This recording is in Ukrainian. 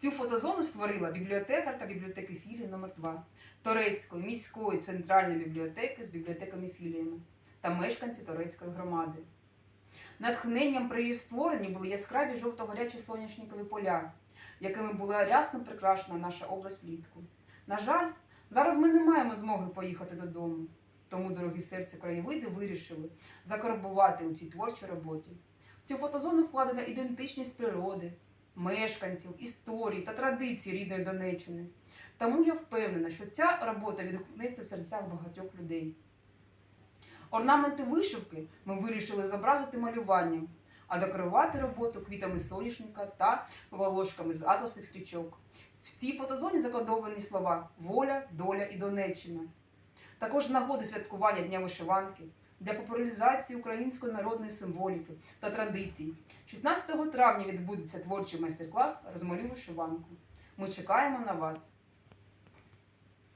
Цю фотозону створила бібліотекарка бібліотеки філії номер 2 Торецької міської центральної бібліотеки з бібліотеками-філіями та мешканці Торецької громади. Натхненням при її створенні були яскраві жовто-горячі соняшникові поля, якими була рясно прикрашена наша область влітку. На жаль, зараз ми не маємо змоги поїхати додому. Тому дорогі серце краєвиди вирішили закарбувати у цій творчій роботі. В цю фотозону вкладена ідентичність природи, мешканців, історії та традицій рідної Донеччини. Тому я впевнена, що ця робота відгукнеться в серцях багатьох людей. Орнаменти вишивки ми вирішили зобразити малюванням, а декорувати роботу квітами соняшника та волошками з атласних стрічок. В цій фотозоні закодовані слова воля, доля і Донеччина. Також з нагоди святкування Дня вишиванки для популяризації української народної символіки та традицій. 16 травня відбудеться творчий майстер-клас Розмалюй вишиванку. Ми чекаємо на вас.